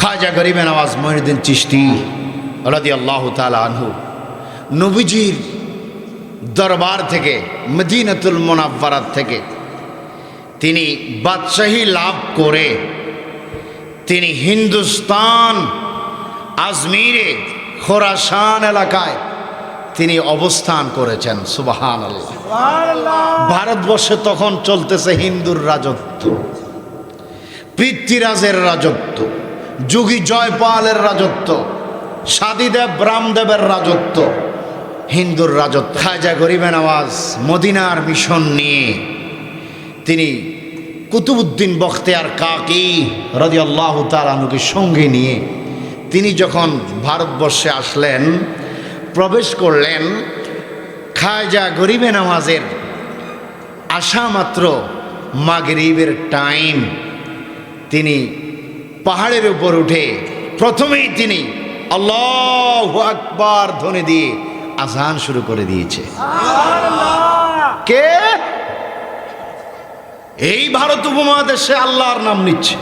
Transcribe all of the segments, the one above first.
খাজা গরিবে নওয়াজ মহিনুদ্দিন চিস্তি রাদি আল্লাহ তালা আনহু। নবীজির দরবার থেকে মদিনাতুল মোনাব্বারাত থেকে তিনি বাদশাহী লাভ করে তিনি হিন্দুস্তান আজমিরে খোরাসান এলাকায় তিনি অবস্থান করেছেন। সুবাহান ভারতবর্ষে তখন চলতেছে হিন্দুর রাজত্ব পৃথ্বীরাজের রাজত্ব। যোগী জয়পালের রাজত্ব, সাদিদেব রামদেবের রাজত্ব, হিন্দুর রাজত্ব। খাজা গরিবেন আওয়াজ মদিনার মিশন নিয়ে তিনি কুতুবুদ্দিন বখতিয়ার কাকি রদি আল্লাহ তালানুকে সঙ্গে নিয়ে তিনি যখন ভারতবর্ষে আসলেন, প্রবেশ করলেন, খাজা গরিবে নামাজের আসা মাত্র মাগরিবের টাইম তিনি পাহাড়ের উপর উঠে প্রথমেই তিনি আল্লাহ আকবার ধ্বনি দিয়ে আজান শুরু করে দিয়েছে। কে? এই ভারত উপমহাদেশে আল্লাহর নাম নিচ্ছে।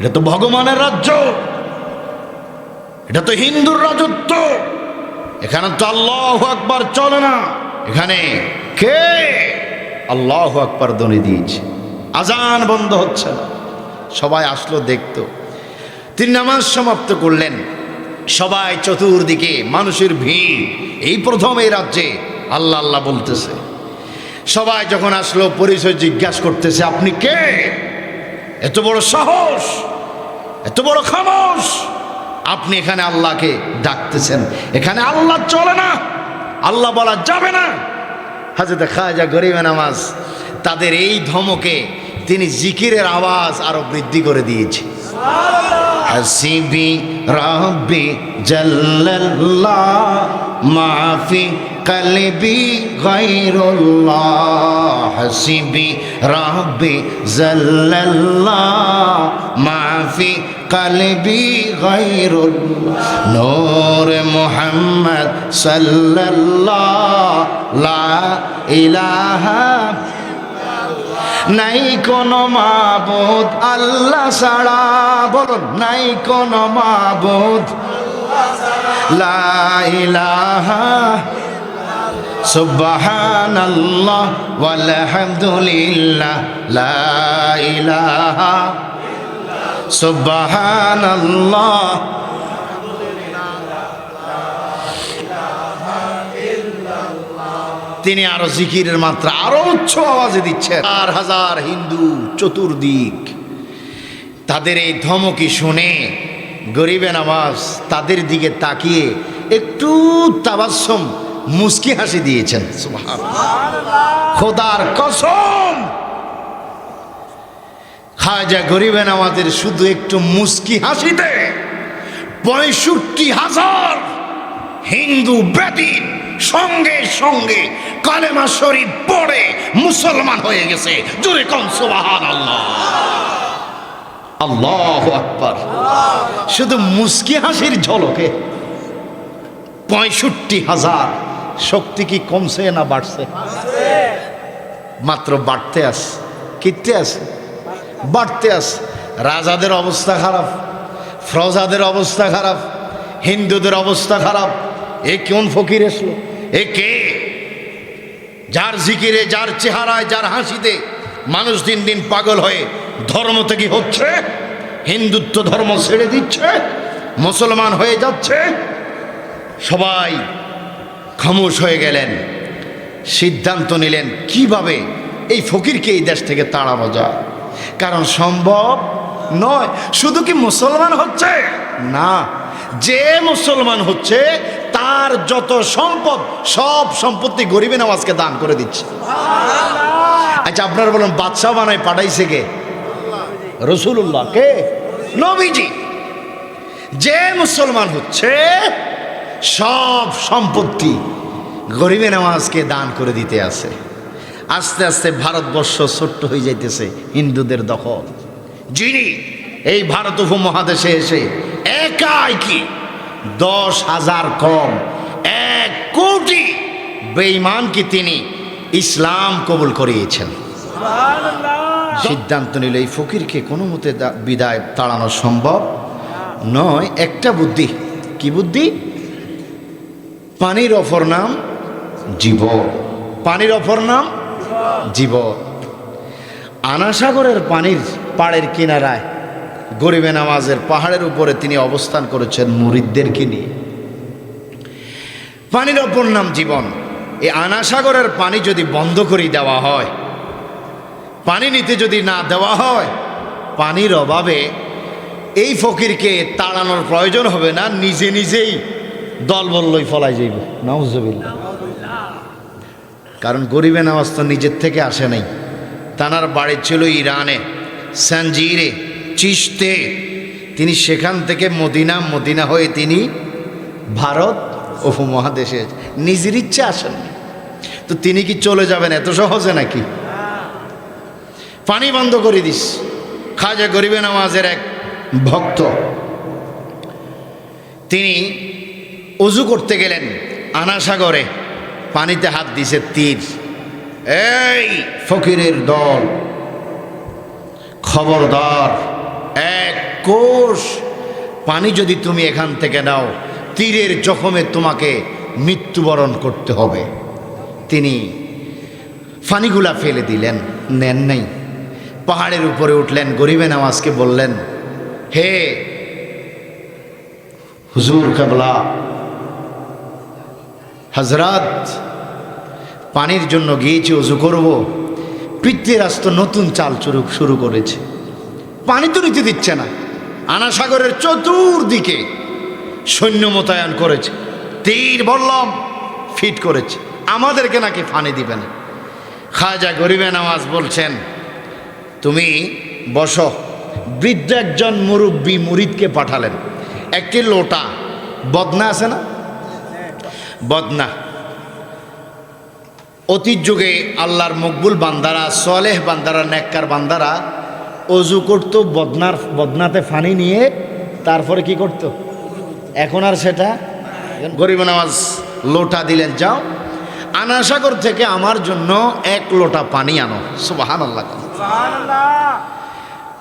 এটা তো ভগবানের রাজ্য। এটা তো হিন্দুর রাজত্ব। এখানে তো আল্লাহ আকবার চলে না। এখানে কে? আল্লাহ আকবার ধ্বনি দিয়েছে। আজান বন্ধ হচ্ছে না। সবাই আসলো, দেখতো। তিনি নামাজ সমাপ্ত করলেন। সবাই চতুর্দিকে মানুষের ভিড়। এই প্রথম এই রাজ্যে আল্লাহ আল্লাহ বলতেছে। সবাই যখন আসলো, পরিচয় জিজ্ঞাসা করতেছে, আপনি কে? এত বড় সাহস, এত বড় খামোশ। আপনি এখানে আল্লাহকে ডাকতেছেন। এখানে আল্লাহ চলে না। আল্লাহ বলা যাবে না। হাজে দেখা যা গরিবে নামাজ তাদের এই ধমকে তিনি জিকিরের আওয়াজ আরও বৃদ্ধি করে দিয়েছে। হাসিবি রাব্বি জাল্লাল্লাহ, মাফি কলবি গায়রুল্লাহ। হাসিবি রাব্বি জাল্লাল্লাহ, মাফি কলবি গায়রুল্লাহ। নূর মুহাম্মদ সাল্লাল্লাহ, লা ইলাহা নাই কোনো মাবুদ আল্লাহ ছাড়া। বলুন নাই কোনো মাবুদ। সুবহানাল্লাহ ওয়ালহামদুলিল্লাহ। লা ইলাহা সুবহানাল্লাহ তিনি আরও জিকিরের মাত্রা আরও উচ্চ আওয়াজে দিচ্ছেন। চার হাজার হিন্দু চতুর্দিক তাদের এই ধমকি শুনে গরিবে নামাজ তাদের দিকে তাকিয়ে একটু তাবাসম, মুস্কি হাসি দিয়েছেন। খোদার কসম। খাজা গরিবে নামাজের শুধু একটু মুস্কি হাসিতে পঁয়ষট্টি হাজার হিন্দু বেদিন সঙ্গে সঙ্গে কালেমা শরীফ পড়ে মুসলমান হয়ে গেছে। কম সুবাহান আল্লাহ আল্লাহ আকবার। শুধু মুস্কি হাসির ঝলকে পঁয়ষট্টি হাজার শক্তি কি কমছে না বাড়ছে? মাত্র বাড়তে আস কিনতে আছে, বাড়তে আস রাজাদের অবস্থা খারাপ, ফ্রজাদের অবস্থা খারাপ, হিন্দুদের অবস্থা খারাপ এ কোন ফকির এসলো? এ কে? যার জিকিরে, যার চেহারায়, যার হাসিতে মানুষ দিন দিন পাগল হয়ে ধর্ম থেকে হচ্ছে, হিন্দুত্ব ধর্ম ছেড়ে দিচ্ছে, মুসলমান হয়ে যাচ্ছে, সবাই খামোশ হয়ে গেলেন, সিদ্ধান্ত নিলেন কীভাবে এই ফকিরকে এই দেশ থেকে তাড়ানো যায়? কারণ সম্ভব নয়। শুধু কি মুসলমান হচ্ছে? না। যে মুসলমান হচ্ছে তার যত সম্পদ সব সম্পত্তি গরিবে নামাজকে দান করে দিচ্ছে। আচ্ছা আপনারা বলুন বাদশাহ বানায় পাঠাইছে কে? রসুল্লাহ কে? নবীজি। যে মুসলমান হচ্ছে সব সম্পত্তি গরিবে নামাজকে দান করে দিতে আছে। আস্তে আস্তে ভারতবর্ষ ছোট্ট হয়ে যাইতেছে হিন্দুদের দখল। যিনি এই ভারত উপমহাদেশে এসে একাই কি? দশ হাজার কম এক কোটি। বেঈমানকে তিনি? ইসলাম কবুল করিয়েছেন। সিদ্ধান্ত নিল এই ফকিরকে কোনো মতে বিদায় তাড়ানো সম্ভব নয়। একটা বুদ্ধি। কি বুদ্ধি? পানির অপর নাম জীব পানির অপর নাম জীব আনাসাগরের পানির পাড়ের কিনারায় গরিবে নামাজের পাহাড়ের উপরে তিনি অবস্থান করেছেন মুরিদদেরকে নিয়ে। পানির অপর নাম জীবন। এই আনাসাগরের পানি যদি বন্ধ করে দেওয়া হয়, পানি নিতে যদি না দেওয়া হয়, পানির অভাবে এই ফকিরকে তাড়ানোর প্রয়োজন হবে না, নিজে নিজেই দল বললই ফলাই যাইব। নাউজবিল্লা কারণ গরিবে নামাজ তো নিজের থেকে আসে নাই। তানার বাড়ি ছিল ইরানে, সানজিরে। চিস্তে তিনি সেখান থেকে মদিনা মদিনা হয়ে তিনি ভারত উপমহাদেশে নিজের ইচ্ছে আসেন তো তিনি কি চলে যাবেন এত সহজে নাকি? পানি বন্ধ করে দিস। খাজা গরিবে নামাজের এক ভক্ত। তিনি অজু করতে গেলেন আনাসাগরে। পানিতে হাত দিছে তীর। এই ফকিরের দল, খবরদার। এক কোষ পানি যদি তুমি এখান থেকে নাও, তীরের জখমে তোমাকে মৃত্যুবরণ করতে হবে। তিনি ফানিগুলা ফেলে দিলেন, নেন নাই। পাহাড়ের উপরে উঠলেন, গরিবে নামাজকে বললেন, হে হুজুর কাবলা হজরত পানির জন্য গিয়েছি উজু করব। পিতৃরাস্ত নতুন চাল শুরু শুরু করেছে। পানি তো নিতে দিচ্ছে না। আনাসাগরের চতুর্দিকে সৈন্য মোতায়েন করেছে। তীর বললাম ফিট করেছে। আমাদেরকে নাকি ফানি দিবে না। খাজা গরিবে নামাজ বলছেন, তুমি বস। বৃদ্ধ একজন মুরব্বী মুরিদকে পাঠালেন। একটি লোটা, বদনা আছে না? বদনা। অতীত যুগে আল্লাহর মকবুল বান্দারা, সলেহ বান্দারা, নেককার বান্দারা অজু করতো বদনার বদনাতে ফানি নিয়ে তারপরে কি করত? এখন আর সেটা গরিব নামাজ লোটা দিলেন যাও। আনাসাগর থেকে আমার জন্য এক লোটা পানি আনো। সুবাহান আল্লাহ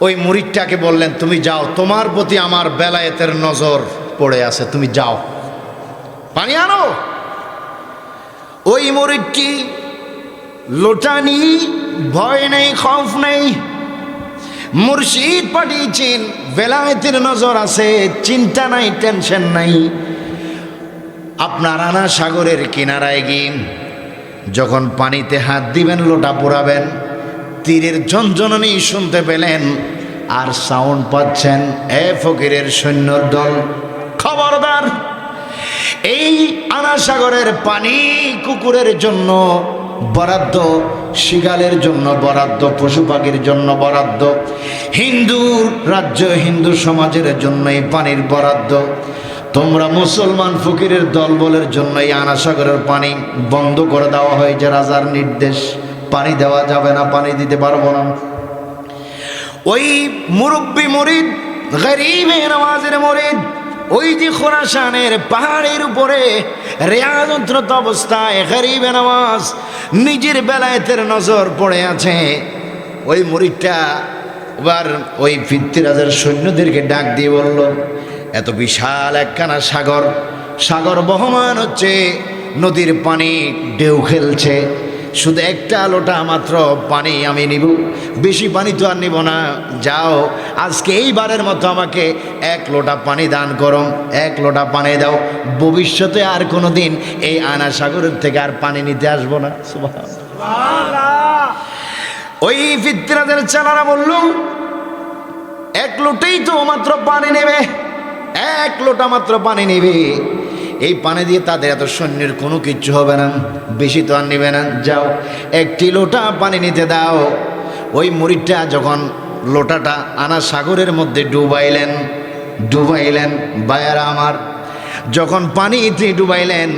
ওই মুরিদটাকে বললেন তুমি যাও তোমার প্রতি আমার বেলায়েতের নজর পড়ে আছে তুমি যাও। পানি আনো। ওই মরিদটি লোটানি ভয় নেই খৌফ নেই মুর্শিদ পাঠিয়েছেন, বেলায়েতের নজর আছে, চিন্তা নাই টেনশন নাই। আপনার আনা সাগরের কিনারায় গিয়ে যখন পানিতে হাত দিবেন, লোটা পোড়াবেন তীরের ঝনঝননি শুনতে পেলেন, আর সাউন্ড পাচ্ছেন, এ ফকিরের সৈন্যর দল। খবরদার, এই আনাসাগরের পানি কুকুরের জন্য বরাদ্দ শিগালের জন্য বরাদ্দ পশু পাখির জন্য বরাদ্দ হিন্দু রাজ্য, হিন্দু সমাজের জন্য এই পানির বরাদ্দ। তোমরা মুসলমান ফকিরের দলবলের জন্য এই আনাসাগরের পানি বন্ধ করে দেওয়া হয়েছে রাজার নির্দেশ। পানি দেওয়া যাবে না, পানি দিতে পারব না। ওই মুরব্বী মরিদ, গরিবে নামাজের মরিদ ওই যে খোরাসানের পাহাড়ের উপরে রেয়াজন্ত্রত অবস্থায় গরিবে নামাজ নিজের বেলায়েতের নজর পড়ে আছে। ওই মরিদটা এবার ওই ফিত্তিরাজের সৈন্যদেরকে ডাক দিয়ে বলল, এত বিশাল একখানা সাগর সাগর বহমান হচ্ছে, নদীর পানি ঢেউ খেলছে শুধু একটা লোটা মাত্র পানি আমি নিব। বেশি পানি তো আর নিব না। যাও, আজকে এইবারের মতো আমাকে এক লোটা পানি দান করো, এক লোটা পানি দাও। ভবিষ্যতে আর কোনো দিন এই আনা সাগরের থেকে আর পানি নিতে আসব না। ওই ফিতরাদের চালারা বলল এক লোটেই তো মাত্র পানি নেবে। এক লোটা মাত্র পানি নেবে। এই পানি দিয়ে তাদের এত সৈন্যের কোনো কিচ্ছু হবে না। বেশি তো আর নেবে না। যাও, একটি লোটা পানি নিতে দাও। ওই মুড়িটা যখন লোটাটা আনা সাগরের মধ্যে ডুবাইলেন ডুবাইলেন, বায়ারা আমার, যখন পানিতে ডুবাইলেন,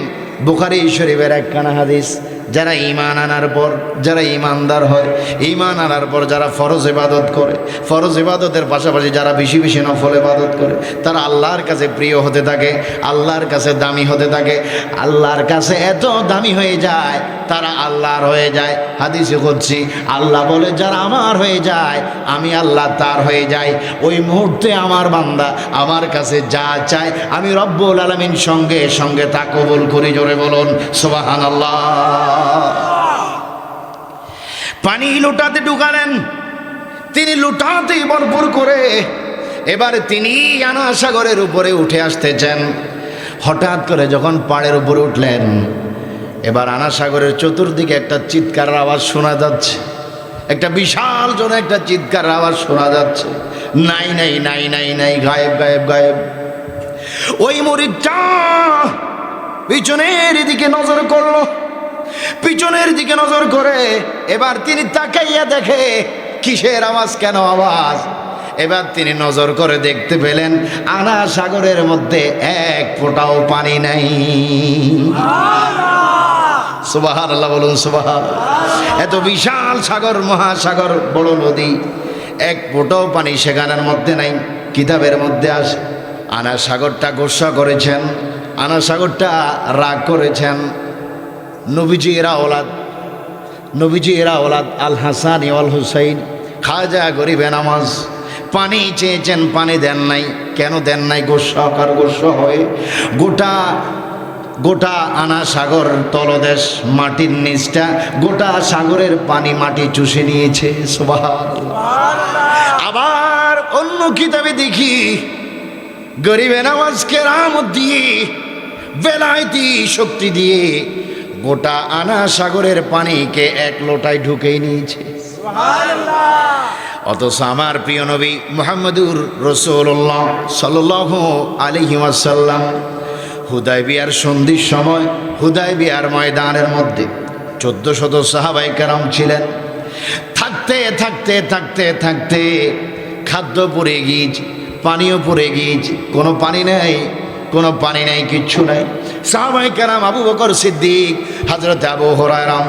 বুখারি শরীফের একখানা হাদিস যারা ইমান আনার পর, যারা ইমানদার হয় ইমান আনার পর যারা ফরজ ইবাদত করে, ফরজ ইবাদতের পাশাপাশি যারা বেশি বেশি নফল ইবাদত করে, তারা আল্লাহর কাছে প্রিয় হতে থাকে, আল্লাহর কাছে দামি হতে থাকে, আল্লাহর কাছে এত দামি হয়ে যায়, তারা আল্লাহর হয়ে যায়। হাদিসে করছি আল্লাহ বলে, যারা আমার হয়ে যায়, আমি আল্লাহ তার হয়ে যাই। ওই মুহূর্তে আমার বান্দা আমার কাছে যা চায়, আমি রব্বুল আলমিন সঙ্গে সঙ্গে তা কবুল করি। জোরে বলুন সোবাহান আল্লাহ পানি লুটাতে ঢুকালেন। তিনি লুটাতেই ভরপুর করে এবার তিনি আনা সাগরের উপরে উঠে আসতেছেন। হঠাৎ করে যখন পাড়ের উপরে উঠলেন, এবার আনা সাগরের চতুর্দিকে একটা চিৎকার আওয়াজ শোনা যাচ্ছে। একটা বিশাল জন একটা চিৎকার আওয়াজ শোনা যাচ্ছে। নাই নাই নাই নাই নাই, গায়েব গায়েব গায়েব। ওই মরিচটা পিছনের দিকে নজর করল। পিছনের দিকে নজর করে এবার তিনি তাকাইয়া দেখে, কিসের আওয়াজ, কেন আওয়াজ? এবার তিনি নজর করে দেখতে পেলেন আনা সাগরের মধ্যে এক ফোঁটাও পানি নাই। সুবাহার আল্লাহ বলুন সুবাহার এত বিশাল সাগর, মহাসাগর, বড় নদী, এক ফোঁটাও পানি সেখানের মধ্যে নাই, কিতাবের মধ্যে আসে আনা সাগরটা গোসা করেছেন আনা সাগরটা রাগ করেছেন নবীজি এরা ওলাদ। নবীজি এরা ওলাদ, আল হাসান ইওয়াল হুসাইন। খাজা গরিবে নামাজ। পানি চেয়েছেন, পানি দেন নাই। কেন দেন নাই? গোসা কার গোসা হয়ে। গোটা গোটা আনা সাগর তলদেশ মাটির নিচটা। গোটা সাগরের পানি মাটি চুষে নিয়েছে। আবার অন্য কিতাবে দেখি, গরিবে নামাজকে রামত দিয়ে, বেলায়তি শক্তি দিয়ে গোটা আনা সাগরের পানিকে এক লোটায় ঢুকেই নিয়েছে। অথচ আমার প্রিয় নবী মোহাম্মদুর রসুল্লাহ সাল্লাহ আলহি ওয়াসাল্লাম হুদায় বিয়ার সন্ধির সময় হুদায় বিয়ার ময়দানের মধ্যে চোদ্দ শত সাহাবাই কারাম ছিলেন। থাকতে থাকতে থাকতে থাকতে খাদ্য পরে গিয়েছে পানিও পরে গিয়েছে। কোনো পানি নেই কোনো পানি নেই কিচ্ছু নাই। সাহাবাই কেরাম আবু বকর সিদ্দিক হাজরত আবু হরারাম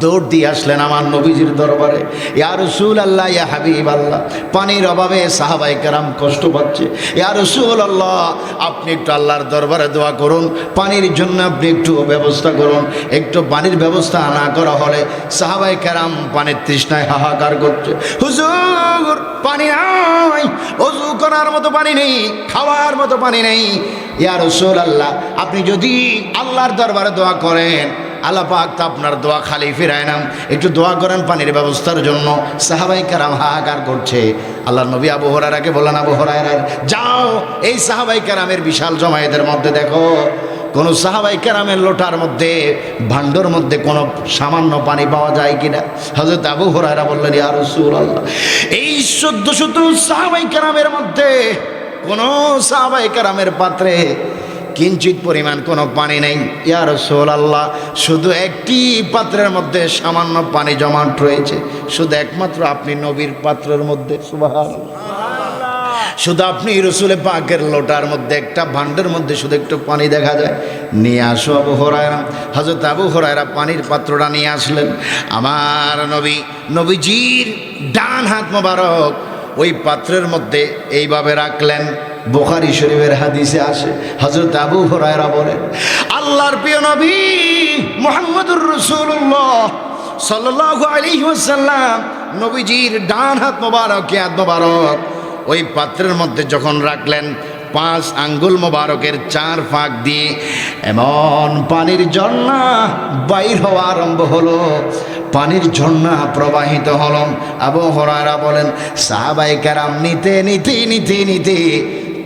দৌড় দিয়ে আসলেন আমার নবীজির দরবারে। ইয়া রসুল আল্লাহ ইয়া হাবিব আল্লাহ পানির অভাবে সাহাবাই কারাম কষ্ট পাচ্ছে। ইয়া রসুল আল্লাহ আপনি একটু আল্লাহর দরবারে দোয়া করুন। পানির জন্য আপনি একটু ব্যবস্থা করুন। একটু পানির ব্যবস্থা না করা হলে সাহাবাই কারাম পানির তৃষ্ণায় হাহাকার করছে। হুজুর, পানি নাই। অজু করার মতো পানি নেই, খাওয়ার মতো পানি নেই। ইয়া রসুল আল্লাহ আপনি যদি আল্লাহর দরবারে দোয়া করেন আল্লাহ পাক তো আপনার দোয়া খালি ফিরায় নাম একটু দোয়া করেন পানির ব্যবস্থার জন্য। সাহাবাই কারাম হাহাকার করছে। আল্লাহ নবী আবু হরারাকে বললেন, আবু হরাইরা যাও। এই সাহাবাই কারামের বিশাল জমায়েতের মধ্যে দেখো, কোনো সাহাবাই কেরামের লোটার মধ্যে, ভাণ্ডর মধ্যে কোনো সামান্য পানি পাওয়া যায় কিনা? হজরত আবু হরাইরা বললেন আর আল্লাহ এই চোদ্দ শত সাহাবাই কেরামের মধ্যে কোনো সাহাবাই কেরামের পাত্রে কিঞ্চিত পরিমাণ কোনো পানি নেই। ইয়ার সোল আল্লাহ শুধু একটি পাত্রের মধ্যে সামান্য পানি জমাট রয়েছে। শুধু একমাত্র আপনি নবীর পাত্রের মধ্যে, সুবহানাল্লাহ। শুধু আপনি রসুলে পাকের লোটার মধ্যে, একটা ভাণ্ডের মধ্যে শুধু একটু পানি দেখা যায়। নিয়ে আসো আবু হরায়রা। হজরত আবু হরায়রা পানির পাত্রটা নিয়ে আসলেন। আমার নবী, নবীজির ডান হাত মোবারক ওই পাত্রের মধ্যে এইভাবে রাখলেন। বোখারি শরীফের হাদিসে আসে হজরত আবু হরায়রা বলেন আল্লাহর প্রিয় নবী মোহাম্মদুর রসুল্লাহ সাল্লাহ আলী ওয়াসাল্লাম, নবীজির ডান হাত মোবারক হাত মোবারক। ওই পাত্রের মধ্যে যখন রাখলেন, পাঁচ আঙ্গুল মোবারকের চার ফাঁক দিয়ে এমন পানির ঝর্ণা বাইর হওয়া আরম্ভ হলো। পানির ঝর্ণা প্রবাহিত হল। আবু হরারা বলেন সাহাবাই কারাম নিতে নিতে নিতে নিতে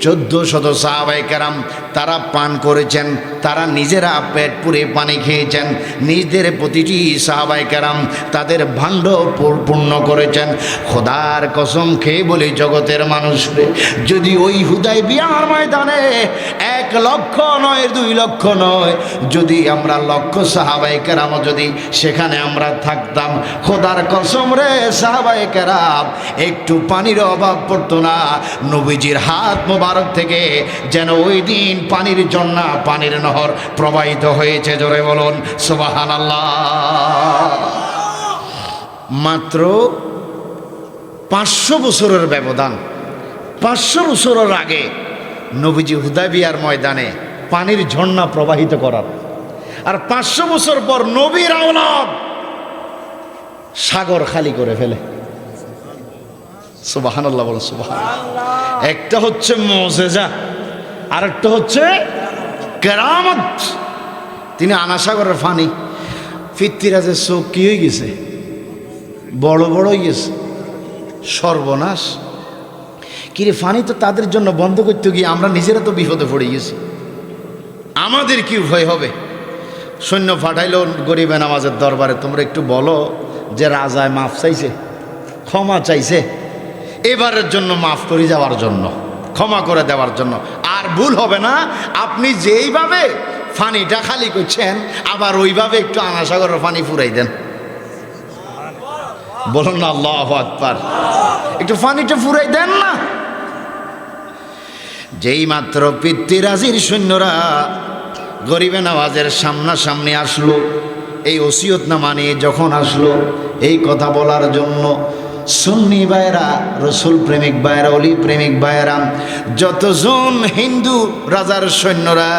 চোদ্দ শত সাহাবাই কারাম তারা পান করেছেন, তারা নিজেরা পেট পুরে পানি খেয়েছেন, নিজেদের প্রতিটি সাহাবাই কারাম তাদের ভাণ্ড পূর্ণ করেছেন। খোদার কসম খেয়ে বলে জগতের মানুষরে, যদি ওই হুদায় বিয়ার ময়দানে এক লক্ষ নয়, দুই লক্ষ নয়। যদি আমরা লক্ষ সাহাবাই কেরাম, যদি সেখানে আমরা থাকতাম, খোদার কসম রে সাহাবাই কেরাম, একটু পানির অভাব পড়তো না। নবীজির হাত মোবারক থেকে যেন ওই দিন পানির জন্না পানির নহর প্রবাহিত হয়েছে। জোরে বলুন সুবাহান আল্লাহ মাত্র পাঁচশো বছরের ব্যবধান, পাঁচশো বছরের আগে নবীজি হুদাবিয়ার ময়দানে পানির ঝর্ণা প্রবাহিত করার। আর পাঁচশো বছর পর নবীর আওলাদ সাগর খালি করে ফেলে। সুবাহান আল্লাহ বলো সুবাহান একটা হচ্ছে মজেজা আর একটা হচ্ছে কেরামত। তিনি আনাসাগরের ফানি। ফিত্তিরাজের চোখ কি হয়ে গেছে? বড় বড় হয়ে গেছে। সর্বনাশ। কিরে ফানি তো তাদের জন্য বন্ধ করতে গিয়ে আমরা নিজেরা তো বিপদে পড়ে গেছি। আমাদের কি ভয় হবে? সৈন্য পাঠাইল গরিবে নামাজের দরবারে, তোমরা একটু বলো যে রাজায় মাফ চাইছে, ক্ষমা চাইছে। এবারের জন্য মাফ করে যাওয়ার জন্য, ক্ষমা করে দেওয়ার জন্য। আর ভুল হবে না, আপনি যেইভাবে ফানিটা খালি করছেন, আবার ওইভাবে একটু আনাসাগরের ফানি ফুরাই দেন। বলুন না, আল্লাহ আকবার। একটু ফানিটা ফুরাই দেন না। যেই মাত্র পিতৃরাজির সৈন্যরা গরিবে নওয়াজের সামনাসামনি আসলো, এই ওসিয়ত না নিয়ে যখন আসলো, এই কথা বলার জন্য সুন্নি ভাইরা রসুল প্রেমিক ভাইরা অলি প্রেমিক ভাইরা যতজন হিন্দু রাজার সৈন্যরা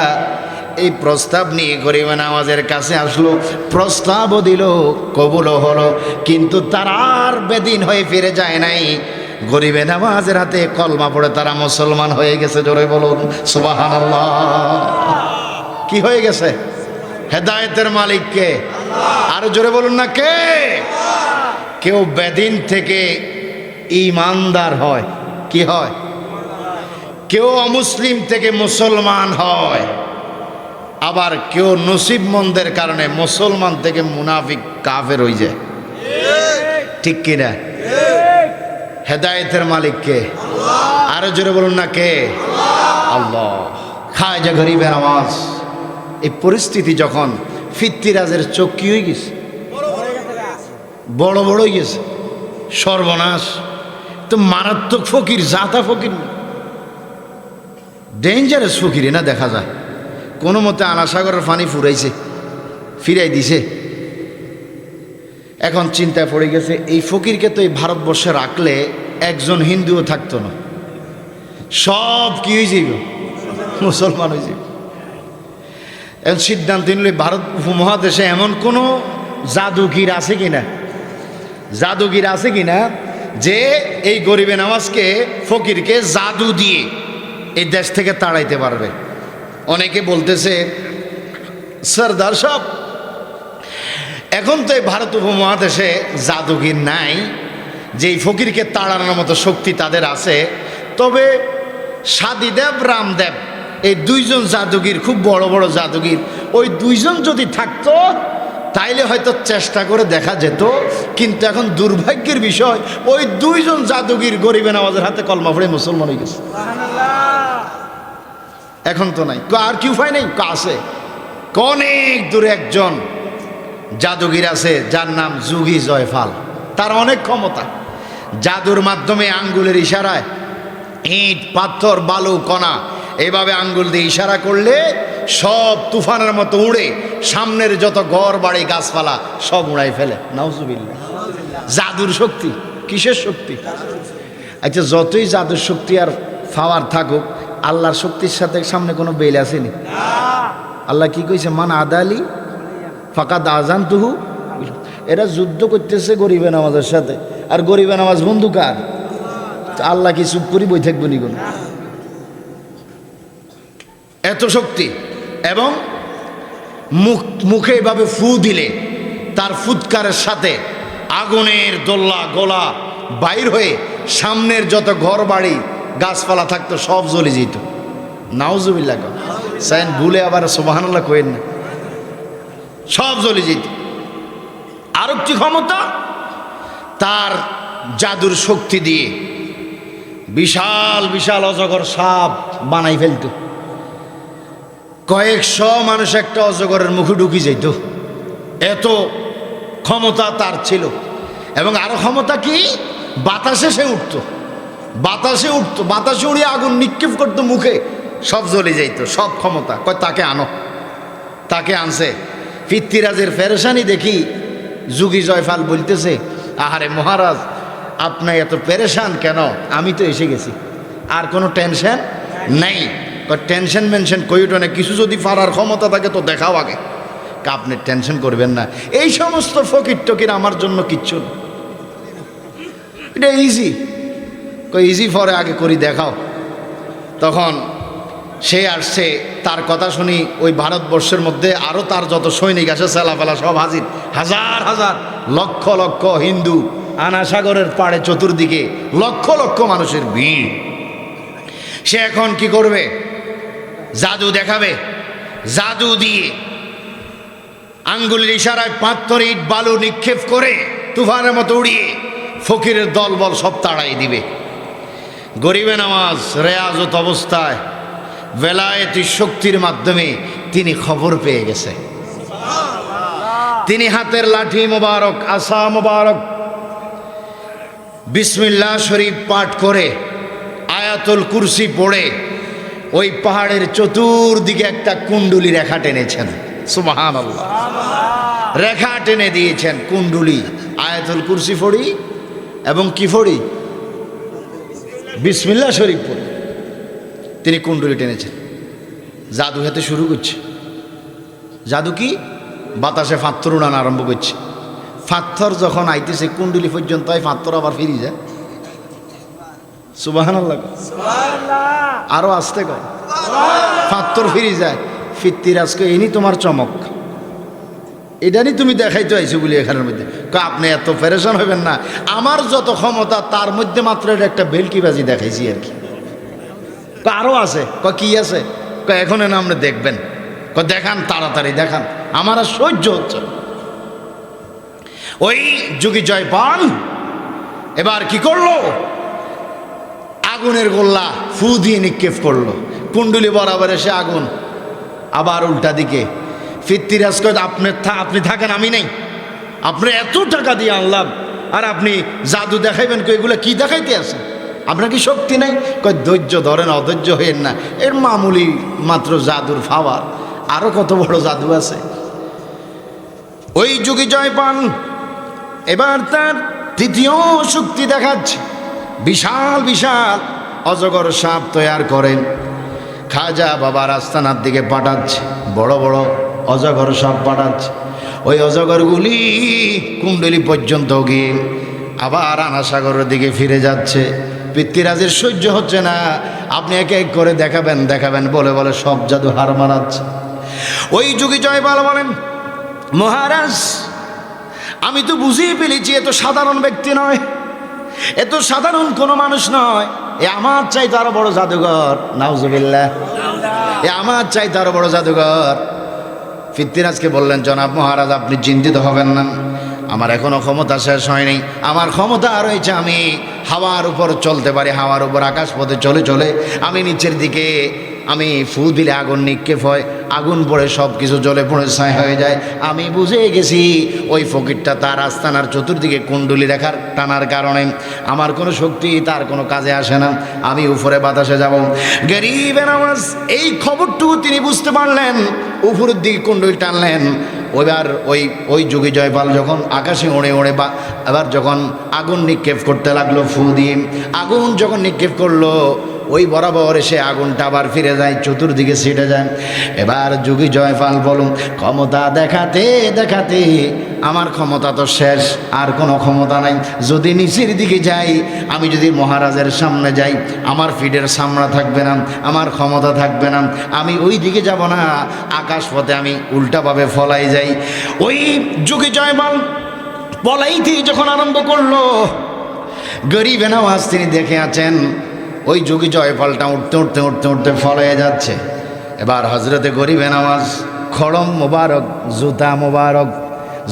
এই প্রস্তাব নিয়ে গরিবে নামাজের কাছে আসলো, প্রস্তাবও দিল, কবুলও হলো, কিন্তু তার আর বেদিন হয়ে ফিরে যায় নাই। গরিবে নামাজের হাতে কলমা পড়ে তারা মুসলমান হয়ে গেছে, জোরে বলুন সুবাহান কি হয়ে গেছে? হেদায়েতের মালিক কে? আরও জোরে বলুন না কে? কেউ বেদিন থেকে ইমানদার হয়, কি হয়? কেউ অমুসলিম থেকে মুসলমান হয়, আবার কেউ নসিব মন্দের কারণে মুসলমান থেকে মুনাফিক কাফের হয়ে যায়। ঠিক কিনা? হেদায়েতের মালিক কে? আরও জোরে বলুন না কে? আল্লাহ। খায় যে গরিবের আওয়াজ। এই পরিস্থিতি যখন ফিত্তিরাজের চোখ কি হয়ে গেছে? বড় বড় গেছে। সর্বনাশ। তো মারাত্মক ফকির জাতা ফকির ডেঞ্জারাস ফকির না দেখা যায়। কোনো মতে আনাসাগরের পানি ফুরাইছে, ফিরাই দিছে। এখন চিন্তায় পড়ে গেছে, এই ফকিরকে তো এই ভারতবর্ষে রাখলে একজন হিন্দুও থাকতো না। সব কি হয়ে যাইব? মুসলমান হয়ে যাবে এখন সিদ্ধান্ত নিলে ভারত উপমহাদেশে এমন কোনো জাদুগির আছে কিনা? জাদুগির আছে কিনা? যে এই গরিবে নামাজকে, ফকিরকে জাদু দিয়ে এই দেশ থেকে তাড়াইতে পারবে। অনেকে বলতেছে, সর্দার সব এখন তো এই ভারত উপমহাদেশে জাদুগির নাই। যে এই ফকিরকে তাড়ানোর মতো শক্তি তাদের আছে তবে সাদিদেব রামদেব এই দুইজন জাদুগির খুব বড় বড় জাদুগির ওই দুইজন যদি থাকতো তাইলে হয়তো চেষ্টা করে দেখা যেত কিন্তু এখন দুর্ভাগ্যের বিষয় ওই দুইজন জাদুগির গরিবে নামাজের হাতে কলমা পড়ে মুসলমান হয়ে গেছে। এখন তো নাই। আর কি উপায় নেই? আছে। অনেক দূরে একজন জাদুগির আছে যার নাম যুগি জয়ফাল। তার অনেক ক্ষমতা। জাদুর মাধ্যমে আঙ্গুলের ইশারায় ইট পাথর বালু কণা এইভাবে আঙ্গুল দিয়ে ইশারা করলে সব তুফানের মতো উড়ে সামনের যত ঘর বাড়ি গাছপালা সব উড়াই ফেলে। নাউজুবিল্লা জাদুর শক্তি কিসের শক্তি? আচ্ছা যতই জাদুর শক্তি আর ফাওয়ার থাকুক আল্লাহর শক্তির সাথে সামনে কোনো বেল আসেনি। আল্লাহ কি কইছে? মান আদালি ফাঁকাত আজান তুহু এরা যুদ্ধ করতেছে গরিবে নামাজের সাথে। আর গরিবে নামাজ বন্ধু কার? আল্লাহ কি চুপ করি বই থাকব নি কোনো? এত শক্তি এবং মুখ, মুখে এভাবে ফু দিলে তার ফুৎকারের সাথে আগুনের দোল্লা গোলা বাইর হয়ে সামনের যত ঘর বাড়ি গাছপালা থাকতো, সব জ্বলে যেত। নাওজুবিল্লা সাইন ভুলে আবার সোবাহান্লাহ কইেন না। সব জ্বলে যেত। আর একটি ক্ষমতা, তার জাদুর শক্তি দিয়ে বিশাল বিশাল অজগর সাপ বানাই ফেলত। কয়েকশো মানুষ একটা অজগরের মুখে ঢুকি যেত এত ক্ষমতা তার ছিল। এবং আরও ক্ষমতা কি? বাতাসে সে উঠতো। বাতাসে উঠতো, বাতাসে উড়িয়ে আগুন নিক্ষেপ করতো মুখে। সব জ্বলে যাইত, সব ক্ষমতা। কয়, তাকে আনো। তাকে আনছে। পিতৃরাজের ফেরেশানি দেখি যুগি জয়ফাল বলতেছে, আহারে মহারাজ, আপনি এত পেরেশান কেন? আমি তো এসে গেছি। আর কোনো টেনশন নেই। টেনশন মেনশন কইটো না, কিছু যদি পারার ক্ষমতা থাকে তো দেখাও আগে। আপনি টেনশন করবেন না। এই সমস্ত ফকির টকির আমার জন্য কিচ্ছু এটা ইজি ইজি ফরে আগে করি, দেখাও। তখন সে আসছে তার কথা শুনি ওই ভারতবর্ষের মধ্যে আরও তার যত সৈনিক আছে সেলাফেলা সব হাজির। হাজার হাজার, লক্ষ লক্ষ হিন্দু আনাসাগরের পাড়ে চতুর্দিকে লক্ষ লক্ষ মানুষের ভিড়। সে এখন কি করবে? জাদু দেখাবে। জাদু দিয়ে আঙ্গুলের ইশারায় পাত্তর ইট, বালু নিক্ষেপ করে তুফানের মতো উড়িয়ে ফকিরের দলবল সব তাড়াই দিবে। গরিবে নামাজ, রেয়াজত অবস্থায় বেলায়েতি শক্তির মাধ্যমে তিনি খবর পেয়ে গেছে। তিনি হাতের লাঠি মোবারক আসা মোবারক, বিসমিল্লাহ শরীফ পাঠ করে আয়াতুল কুরসি পড়ে ওই পাহাড়ের চতুর্দিকে একটা কুণ্ডুলি রেখা টেনেছেন। সুবাহান রেখা টেনে দিয়েছেন কুণ্ডুলি। আয়াতুল কুরসি ফড়ি এবং কি ফড়ি? বিসমিল্লা শরীফ পড়ি। তিনি কুণ্ডুলি টেনেছেন। জাদু হাতে শুরু করছে। জাদু কি? বাতাসে ফাত্তর উড়ান আরম্ভ করছে। ফাত্তর যখন আইতেছে কুণ্ডুলি পর্যন্ত হয় ফাত্তর আবার ফিরি যায়। সুবাহান আরও আসতে কর ফাত্তর ফিরি যায়। ফিরতির আজকে এনি তোমার চমক। এটারই তুমি দেখাইতে আইছো বলি এখানের মধ্যে। আপনি এত ফেরেশন হবেন না। আমার যত ক্ষমতা তার মধ্যে মাত্র এটা একটা বেলকিবাজি দেখাইছি আর কি। কয় আরও আছে? ক কি আছে? ক এখন এনে আপনি দেখবেন। ক দেখান, তাড়াতাড়ি দেখান। আমার আর সহ্য হচ্ছে না। ওই যুগী জয়পাল এবার কি করল? আগুনের গোল্লা ফু দিয়ে নিক্ষেপ করল। কুণ্ডুলি বরাবর এসে আগুন আবার উল্টা দিকে। ফিরতিরাজ কয়, আপনি আপনি থাকেন, আমি নেই। আপনি এত টাকা দিয়ে আনলাম। আর আপনি জাদু দেখাইবেন এগুলো কি দেখাইতে আছেন আপনার কি শক্তি নাই? কয়, ধৈর্য ধরেন, অধৈর্য হইেন না। এর মামুলি মাত্র জাদুর ফাওয়ার। আরও কত বড় জাদু আছে। ওই যুগে জয় পান এবার তার তৃতীয় শক্তি দেখাচ্ছে। বিশাল বিশাল অজগর সাপ তৈয়ার করেন। খাজা বাবা রাস্তানার দিকে পাঠাচ্ছে। বড় বড় অজগর সাপ পাঠাচ্ছে। ওই অজগরগুলি কুণ্ডলি পর্যন্ত গিয়ে আবার আনাসাগরের দিকে ফিরে যাচ্ছে। পিতৃরাজের সহ্য হচ্ছে না। আপনি এক এক করে দেখাবেন দেখাবেন, বলে বলে সব জাদু হার মানাচ্ছে। ওই যুগে জয়পাল বলেন, মহারাজ, আমি তো বুঝিয়ে ফেলেছি এত সাধারণ ব্যক্তি নয়। এত সাধারণ কোনো মানুষ নয়। এ আমার চাইতে আরও বড় জাদুঘর, নাউজুবিল্লাহ। এ আমার চাইতে আরও বড় জাদুঘর। ফিত্তিরাজকে বললেন, জনাব মহারাজ, আপনি চিন্তিত হবেন না। আমার এখনও ক্ষমতা শেষ হয়নি। আমার ক্ষমতা রয়েছে আমি। হাওয়ার উপর চলতে পারি, হাওয়ার উপর আকাশ পথে চলে চলে। আমি নিচের দিকে, আমি ফু দিলে আগুন নিক্ষেপ হয়, আগুন পড়ে সব কিছু জলে পড়ে ছাই হয়ে যায়। আমি বুঝে গেছি, ওই ফকিরটা তার আস্তানার চতুর্দিকে কুণ্ডুলি রেখার টানার কারণে। আমার কোনো শক্তি তার কোনো কাজে আসে না। আমি উপরে বাতাসে যাব। আওয়াজ, এই খবরটুকু তিনি বুঝতে পারলেন। উপরের দিকে কুণ্ডুলি টানলেন। ওইবার ওই ওই যোগী জয়পাল যখন আকাশে ওড়ে ওড়ে বা আবার যখন আগুন নিক্ষেপ করতে লাগল ফু দিয়ে, আগুন যখন নিক্ষেপ করল ওই বরাবর এসে আগুনটা আবার ফিরে যায়, চতুর্দিকে ছিটে যায়। এবার যুগী জয়পাল বলুন, ক্ষমতা দেখাতে দেখাতে আমার ক্ষমতা তো শেষ, আর কোনো ক্ষমতা নাই। যদি নিচের দিকে যাই, আমি যদি মহারাজের সামনে যাই, আমার ফিডের সামনা থাকবে না, আমার ক্ষমতা থাকবে না, আমি ওই দিকে যাব না, আকাশ পথে আমি উল্টাভাবে ফলাই যাই। ওই যুগে জয়পাল পলাইতে যখন আরম্ভ করল, গরিব নওয়াজ তিনি দেখে আছেন ওই যোগী জয়ফলটা উঠতে উঠতে উঠতে উঠতে ফল হয়ে যাচ্ছে। এবার হজরতে গরিব নামাজ, খড়ম মোবারক, জুতা মোবারক,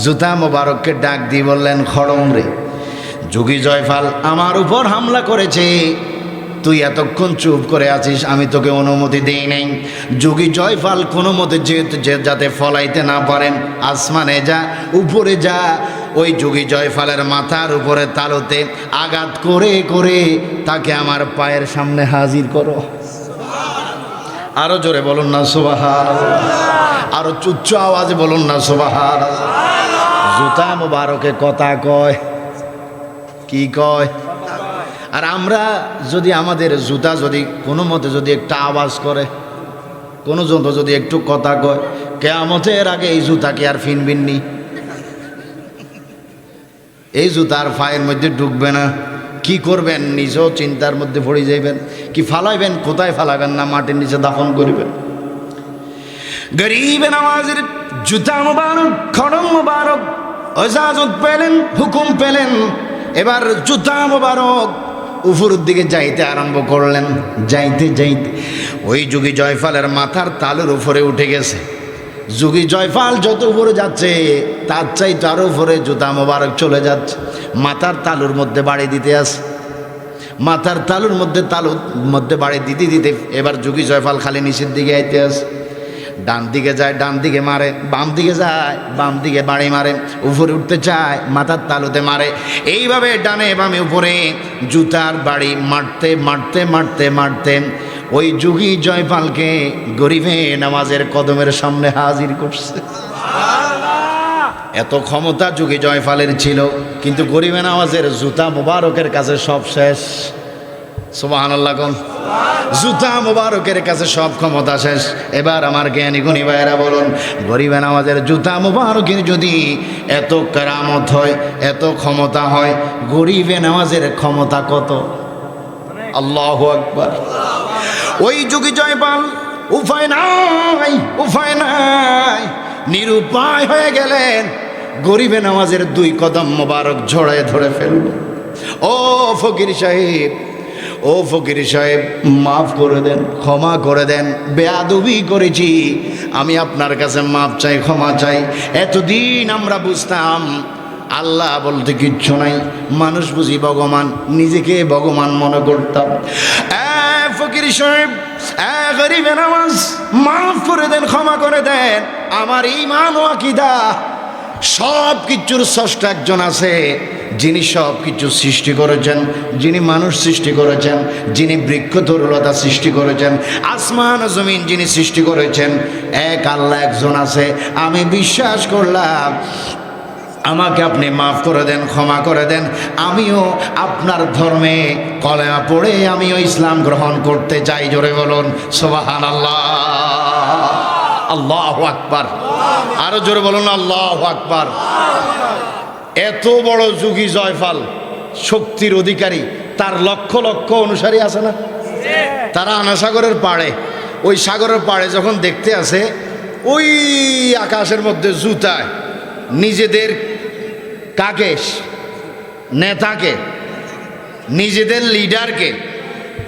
জুতা মোবারককে ডাক দিয়ে বললেন, খড়ম রে, যোগী জয়ফাল আমার উপর হামলা করেছে। তুই এতক্ষণ চুপ করে আছিস, আমি তোকে অনুমতি দিই নাই। যোগী জয়ফাল কোনো মতে যে যাতে ফলাইতে না পারেন, আসমানে যা, উপরে যা ওই যোগী জয়ফালের মাথার উপরে তালুতে আঘাত করে করে তাকে আমার পায়ের সামনে হাজির করো। আরও জোরে বলুন না সোবাহার আরও চুচ্চ আওয়াজে বলুন না সোবাহার জুতা মুবারকে কথা কয়। কি কয়? আর আমরা যদি আমাদের জুতা যদি কোনো মতে যদি একটা আওয়াজ করে, কোনো যন্ত্র যদি একটু কথা কয়, কেয়ামতের আগে এই জুতাকে আর ফিনবিননি। এই জুতার ফায়ের মধ্যে ঢুকবে না কি করবেন? নিজেও চিন্তার মধ্যে পড়ে যাইবেন। কি ফালাইবেন? কোথায় ফালাবেন না? মাটির নিচে দাফন করবেন। গরিব নামাজের জুতা মুবারক খড়ম মুবারক ওজাজত পেলেন, হুকুম পেলেন। এবার জুতা মুবারক উপরের দিকে যাইতে আরম্ভ করলেন। যাইতে যাইতে ওই যুগে জয়ফালের মাথার তালের উপরে উঠে গেছে। যুগী জয়ফাল যত উপরে যাচ্ছে, তার চাই তার উপরে জুতা মোবারক চলে যাচ্ছে। মাথার তালুর মধ্যে বাড়ি দিতে আস। মাথার তালুর মধ্যে তালুর মধ্যে বাড়ি দিতে দিতে এবার যুগী জয়ফাল খালি নিচের দিকে আইতে আস। ডান দিকে যায়, ডান দিকে মারে, বাম দিকে যায়, বাম দিকে বাড়ি মারে, উপরে উঠতে চায়, মাথার তালুতে মারে। এইভাবে ডানে বামে উপরে জুতার বাড়ি মারতে মারতে মারতে মারতে ওই যুগী জয়পালকে গরিবে নামাজের কদমের সামনে হাজির করছে। এত ক্ষমতা যুগে জয়ফালের ছিল, কিন্তু গরিবে নামাজের জুতা মুবারকের কাছে সব শেষ। সোবাহান জুতা মুবারকের কাছে সব ক্ষমতা শেষ। এবার আমার জ্ঞানী গুণী ভাইয়েরা বলুন, গরিবে নামাজের জুতা মুবারকের যদি এত কেরামত হয়, এত ক্ষমতা হয়, গরিবে নামাজের ক্ষমতা কত? আল্লাহ আকবার। ওই যুগী জয়পাল উপায় নাই উপায় নাই। নিরুপায় হয়ে গেলেন, গরিবে নামাজের দুই কদম মোবারক ঝড়ায় ধরে ফেলল। ও ফকির সাহেব, ও ফকির সাহেব, মাফ করে দেন, ক্ষমা করে দেন, বেয়াদবি করেছি। আমি আপনার কাছে মাফ চাই, ক্ষমা চাই। এতদিন আমরা বুঝতাম, আল্লাহ বলতে কিচ্ছু নাই। মানুষ বুঝি ভগবান, নিজেকে ভগবান মনে করতাম। ফকির সাহেব, এ গরিবে নামাজ মাফ করে দেন, ক্ষমা করে দেন। আমার ইমান ও সব কিছুর স্রষ্টা একজন আছে, যিনি সব কিছু সৃষ্টি করেছেন, যিনি মানুষ সৃষ্টি করেছেন, যিনি বৃক্ষ তরুলতা সৃষ্টি করেছেন, আসমান জমিন যিনি সৃষ্টি করেছেন, এক আল্লাহ একজন আছে। আমি বিশ্বাস করলাম আমাকে আপনি মাফ করে দেন, ক্ষমা করে দেন। আমিও আপনার ধর্মে কলেমা পড়ে আমিও ইসলাম গ্রহণ করতে চাই, জোরে বলুন সোবাহান আল্লাহ আল্লাহ আকবার। আরও জোরে বলুন, আল্লাহ আকবার। এত বড় যুগী জয়ফাল, শক্তির অধিকারী, তার লক্ষ লক্ষ অনুসারী আছে না? তারা আনাসাগরের পাড়ে। ওই সাগরের পাড়ে যখন দেখতে আসে, ওই আকাশের মধ্যে জুতায় নিজেদের কাকে? নেতাকে। নিজেদের লিডারকে।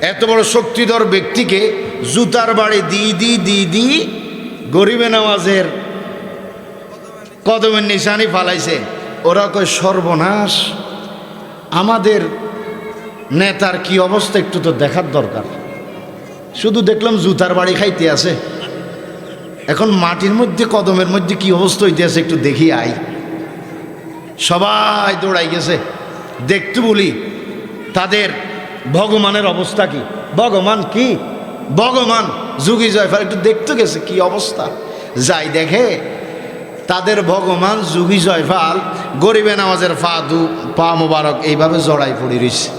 এত বড় শক্তিধর ব্যক্তিকে জুতার বাড়ি দি দি দি গরিবে নামাজের কদমের নিশানি ফালাইছে। ওরা কয়, সর্বনাশ। আমাদের নেতার কি অবস্থা একটু তো দেখার দরকার। শুধু দেখলাম জুতার বাড়ি খাইতে আছে। এখন মাটির মধ্যে, কদমের মধ্যে কি অবস্থা হইতে আছে একটু দেখি আই সবাই দৌড়াই গেছে। দেখতে বলি তাদের ভগবানের অবস্থা কি? ভগবান কি? ভগবান যুগি জয়ফার একটু দেখতে গেছে কি অবস্থা? যাই দেখে তাদের ভগবান যুগি জয়ফাল গরিবে নামাজের ফা দু পা মোবারক এইভাবে জড়াই পড়ি রইছে।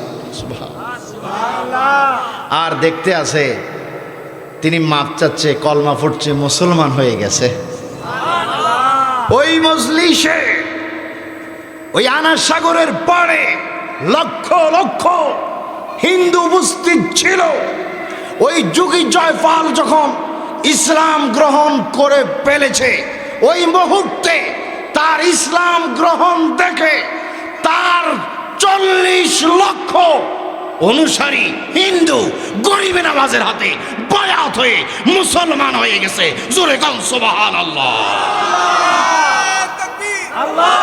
আর দেখতে আছে তিনি মাপ চাচ্ছে কলমা ফুটছে মুসলমান হয়ে গেছে। ওই মজলিসে ওই আনা সাগরের পাড়ে লক্ষ লক্ষ হিন্দু উপস্থিত ছিল। ওই যুগী জয়পাল যখন ইসলাম গ্রহণ করে ফেলেছে, ওই মুহূর্তে তার ইসলাম গ্রহণ দেখে তার চল্লিশ লক্ষ অনুসারী হিন্দু গরিবে নামাজের হাতে বায়াত হয়ে মুসলমান হয়ে গেছে। জোরে কাল সোবাহান আল্লাহ আল্লাহ